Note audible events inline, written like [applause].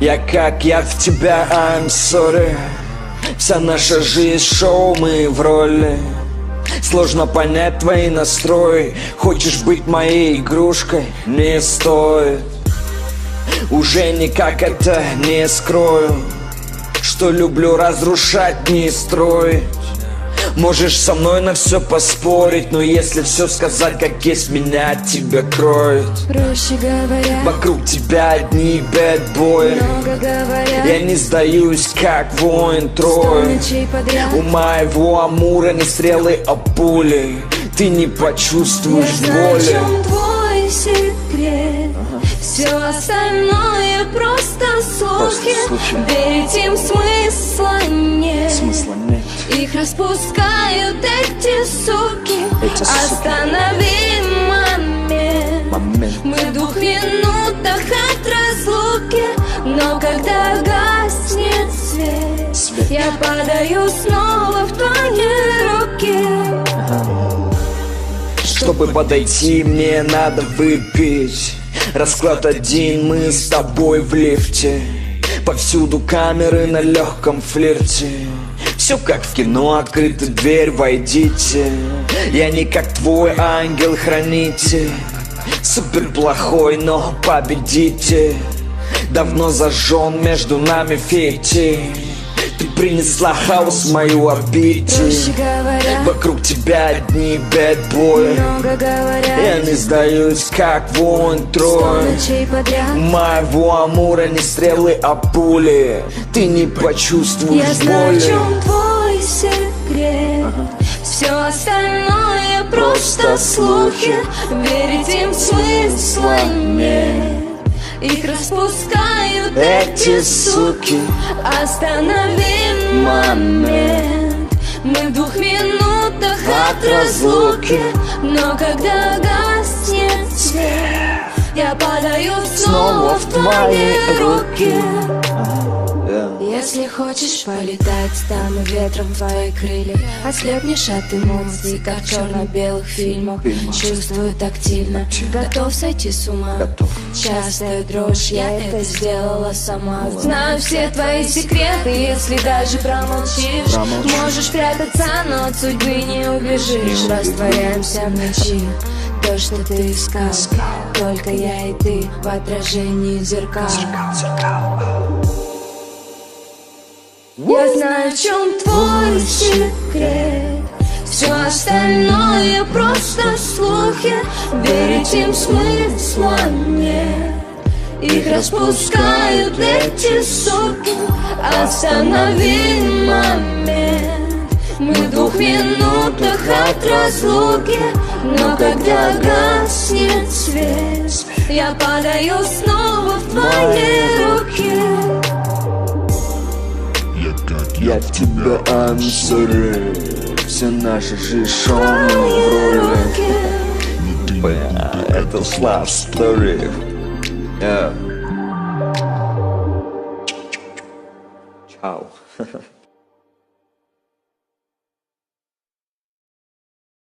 Я как я в тебя, I'm sorry. Вся наша жизнь шоу, мы в роли. Сложно понять твои настрои Хочешь быть моей игрушкой? Не стоит. Уже никак это не скрою Что люблю разрушать, не строить Можешь со мной на все поспорить Но если все сказать, как есть, меня от тебя кроет Проще говоря, Вокруг тебя одни бэтбои много говоря Я не сдаюсь, как воин подряд. У моего амура не стрелы, а пули. Ты не Я почувствуешь знаю, в боли. чем твой секрет. Все остальное просто слухи. слухи. Верить им смысла нет. Смысла нет Их распускают эти суки. Эти. Останови момент. Момент. Мы в двух минутах от разлуки Но когда гаснет свет, Свет. Я падаю снова в твои руки. Чтобы подойти, мне надо выпить Расклад один, мы с тобой в лифте. Повсюду камеры на легком флирте Все как в кино, открыта дверь, войдите. Я не как твой ангел-хранитель Супер плохой, но победите. Давно зажжен между нами фитиль Ты принесла хаос в мою Проще говоря, Вокруг тебя одни бэтбои Я не сдаюсь, как подряд. У моего амура не стрелы, а пули. Ты не почувствуешь боли секрет. Все остальное просто слухи. Верить им смысла нет Их распускают Эти суки. Останови момент. Мы в двух минутах от разлуки. Но когда гаснет свет Я падаю снова в твои руки Если хочешь полетать, стану ветром твои крылья. Ослепнешь от эмоций, как в черно-белых фильмах. Чувствую тактильно, готов сойти с ума. Готов. Частая дрожь, я это сделала сама. Знаю все твои секреты, если даже промолчишь. Можешь прятаться, но от судьбы не убежишь. Растворяемся в ночи. То, что ты искал. Только я и ты в отражении зеркал Я знаю, в чем твой секрет. Все остальное просто слухи Верить им смысла нет. Их распускают эти соки. Останови момент. Мы в двух минутах от разлуки. Но когда гаснет свет Я падаю снова в твои руки Я в тебя I'm Все наши мы в роли. Бля, это love story. Yeah. Чао [laughs]